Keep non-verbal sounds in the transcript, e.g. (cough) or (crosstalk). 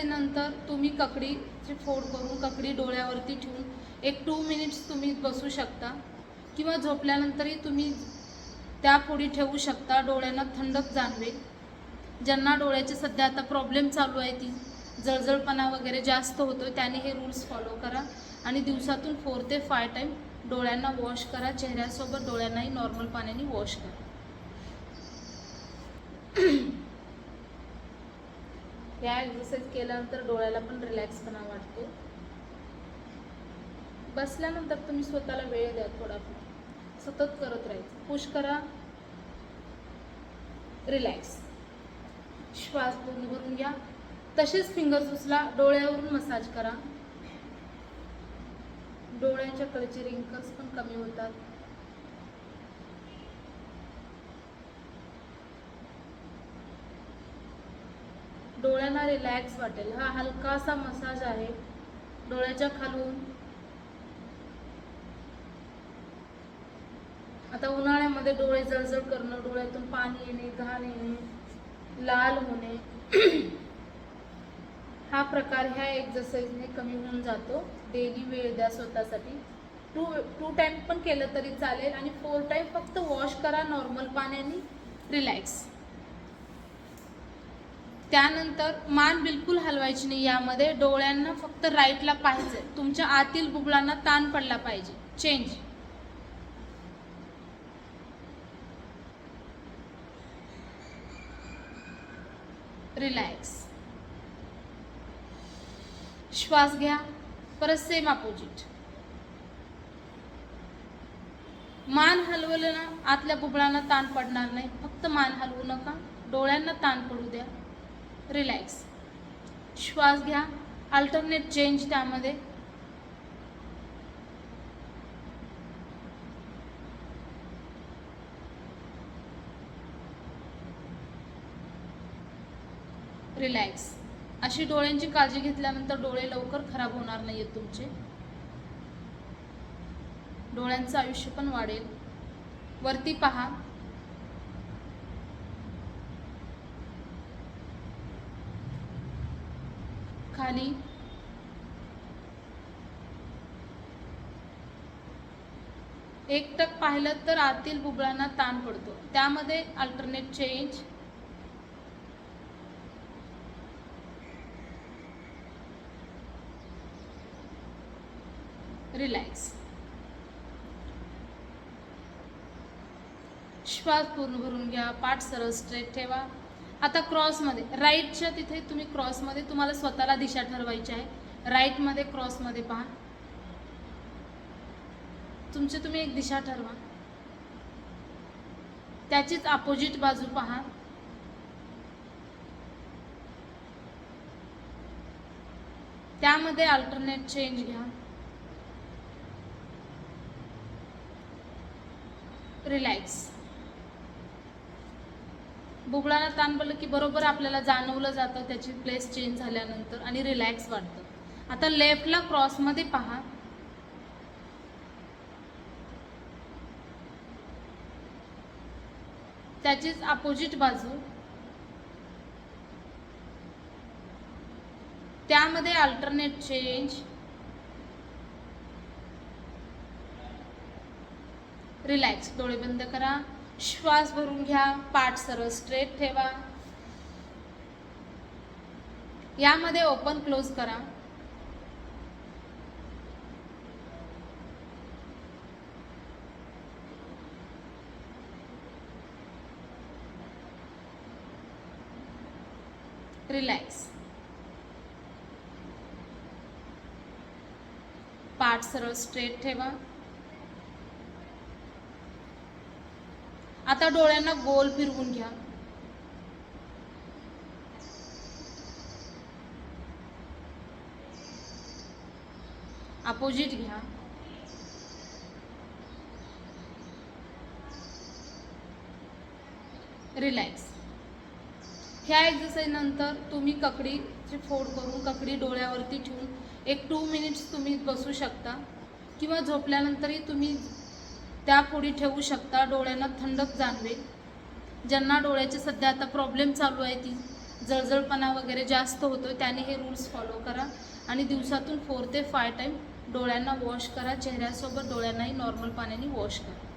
एक्झरसाईजनंतर तुम्ही ककडीची फोड करून ककडी डोळ्यावरती ठेवून एक टू मिनिट्स तुम्ही बसू शकता किंवा झोपल्यानंतरही तुम्ही त्या फोडी ठेवू शकता. डोळ्यांना थंडक जाणवेल. ज्यांना डोळ्याचे सध्या आता प्रॉब्लेम चालू आहे ती जळजळपणा वगैरे जास्त होतो त्याने हे रूल्स फॉलो करा आणि दिवसातून फोर ते फाय टाईम डोळ्यांना वॉश करा. चेहऱ्यासोबत डोळ्यांनाही नॉर्मल पाण्याने वॉश करा. ह्या एक्सरसाइज केल्यानंतर डोळ्याला पण रिलॅक्सपणा वाटतो. बसल्यानंतर तुम्ही स्वतःला वेळ द्या थोडाफार. सतत करत राहायचं. पुश करा. रिलॅक्स श्वास पूर्ण भरून घ्या. तसेच फिंगर्स उचला. डोळ्यावरून मसाज करा. डोळ्यांच्या कडचे रिंकल्स पण कमी होतात. डोळ्यांना रिलॅक्स वाटेल. हा हलकासा मसाज आहे. डोळ्याच्या खालून. आता उन्हाळ्यामध्ये डोळे जळजळ करणं डोळ्यातून पाणी येणे घाण येणे लाल होणे. (clears throat) हा प्रकार ह्या एक्झरसाईजने कमी होऊन जातो. डेली वेळ द्या स्वतःसाठी. टू टू टाईम पण केलं तरी चालेल. आणि फोर टाईम फक्त वॉश करा नॉर्मल पाण्याने. रिलॅक्स त्यानंतर मान बिलकुल हलवायची नाही. यामध्ये डोळ्यांना फक्त राईटला पाहिजे तुमच्या आतील बुबळांना ताण पडला पाहिजे. चेंज रिलॅक्स श्वास घ्या. परत सेम अपोजिट मान हलवलं ना आतल्या बुबळांना ताण पडणार नाही. फक्त मान हलवू नका. डोळ्यांना ताण पडू द्या. रिलॅक्स. श्वास घ्या. अल्टरनेट चेंज त्यामध्ये. रिलॅक्स. अशी डोळ्यांची काळजी घेतल्यानंतर डोळे लवकर खराब होणार नाही आहेत तुमचे. डोळ्यांचं आयुष्य पण वाढेल. वरती पहा. खाली. एकटक पाहिलं तर आतील बुबळांना ताण पडतो. त्यामध्ये अल्टरनेट चेंज रिलॅक्स श्वास पूर्ण भरून घ्या. पाठ सरळ स्ट्रेट ठेवा. आता क्रॉसमध्ये राईटच्या तिथे तुम्ही क्रॉसमध्ये तुम्हाला स्वतःला दिशा ठरवायची आहे. राईटमध्ये क्रॉसमध्ये पहा. तुमची तुम्ही एक दिशा ठरवा. त्याचीच अपोजिट बाजू पहा. त्यामध्ये अल्टरनेट चेंज घ्या. रिलॅक्स बुबळाला ताण पडलं की बरोबर आपल्याला जाणवलं जातं त्याची प्लेस चेंज झाल्यानंतर आणि रिलॅक्स वाटतं. आता लेफ्टला क्रॉसमध्ये पहा. त्याचीच अपोजिट बाजू. त्यामध्ये अल्टरनेट चेंज रिलॅक्स डोळे बंद करा. श्वास भरून घ्या पाठ सरळ स्ट्रेट ठेवा. यामध्ये ओपन क्लोज करा. रिलॅक्स पाठ सरळ स्ट्रेट ठेवा. आता डोळ्यांना गोल फिरवून घ्या. अपोजिट घ्या. रिलॅक्स. ह्या एक्झरसाईज नंतर तुम्ही ककडीची फोड करून ककडी डोळ्यावरती ठेवून एक टू मिनिट्स तुम्ही बसू शकता किंवा झोपल्यानंतरही तुम्ही त्या फोडी ठेवू शकता डोळ्यांना थंडक जाणवेल. ज्यांना डोळ्याचे सध्या आता प्रॉब्लेम चालू आहे ती जळजळपणा वगैरे जास्त होतो त्याने हे रूल्स फॉलो करा. आणि दिवसातून फोर ते फाय टाईम डोळ्यांना वॉश करा चेहऱ्यासोबत डोळ्यांनाही नॉर्मल पाण्याने वॉश करा.